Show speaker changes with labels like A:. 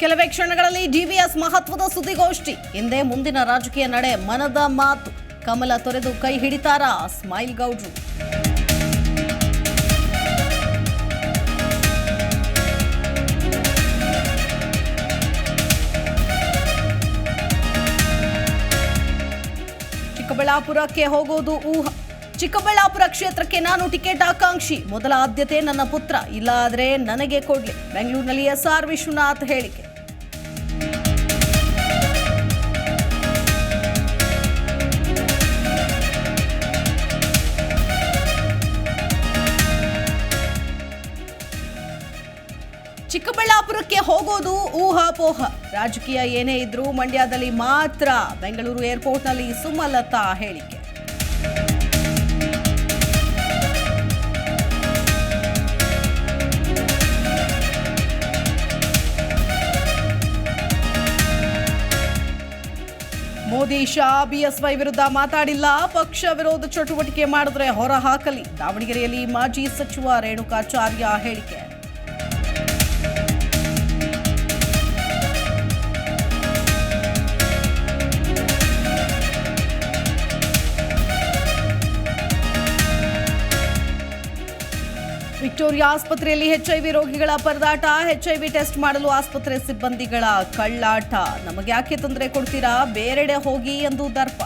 A: ಕೆಲವೇ ಕ್ಷಣಗಳಲ್ಲಿ ಡಿವಿಎಸ್ ಮಹತ್ವದ ಸುದ್ದಿಗೋಷ್ಠಿ. ಹಿಂದೆ ಮುಂದಿನ ರಾಜಕೀಯ ನಡೆ ಮನದ ಮಾತು. ಕಮಲ ತೊರೆದು ಕೈ ಹಿಡಿತಾರಾ ಸ್ಮೈಲ್ ಗೌಡ್ರು. ಚಿಕ್ಕಬಳ್ಳಾಪುರಕ್ಕೆ ಹೋಗೋದು ಊಹ. ಚಿಕ್ಕಬಳ್ಳಾಪುರ ಕ್ಷೇತ್ರಕ್ಕೆ ನಾನು ಟಿಕೆಟ್ ಆಕಾಂಕ್ಷಿ. ಮೊದಲ ಆದ್ಯತೆ ನನ್ನ ಪುತ್ರ. ಇಲ್ಲಾದ್ರೆ ನನಗೆ ಕೊಡ್ಲಿ. ಬೆಂಗಳೂರಿನಲ್ಲಿ ಎಸ್ಆರ್ ವಿಶ್ವನಾಥ್ ಹೇಳಿಕೆ. ಚಿಕ್ಕಬಳ್ಳಾಪುರಕ್ಕೆ ಹೋಗೋದು ಊಹಾಪೋಹ. ರಾಜಕೀಯ ಏನೇ ಇದ್ರೂ ಮಂಡ್ಯದಲ್ಲಿ ಮಾತ್ರ ಬೆಂಗಳೂರು ಏರ್ಪೋರ್ಟ್ನಲ್ಲಿ ಸುಮಲತಾ ಹೇಳಿಕೆ. ಮೋದಿ ಶಾ ಬಿಎಸ್ವೈ ವಿರುದ್ಧ ಮಾತಾಡಿಲ್ಲ. ಪಕ್ಷ ವಿರೋಧ ಚಟುವಟಿಕೆ ಮಾಡಿದ್ರೆ ಹೊರ ಹಾಕಲಿ. ದಾವಣಗೆರೆಯಲ್ಲಿ ಮಾಜಿ ಸಚಿವ ರೇಣುಕಾಚಾರ್ಯ ಹೇಳಿಕೆ. ವಿಕ್ಟೋರಿಯಾ ಆಸ್ಪತ್ರೆಯಲ್ಲಿ ಎಚ್ಐವಿ ರೋಗಿಗಳ ಪರದಾಟ. ಎಚ್ಐವಿ ಟೆಸ್ಟ್ ಮಾಡಲು ಆಸ್ಪತ್ರೆ ಸಿಬ್ಬಂದಿಗಳ ಕಳ್ಳಾಟ. ನಮಗೆ ಯಾಕೆ ತೊಂದರೆ ಕೊಡ್ತೀರಾ? ಬೇರೆಡೆ ಹೋಗಿ ಎಂದು ದರ್ಪ.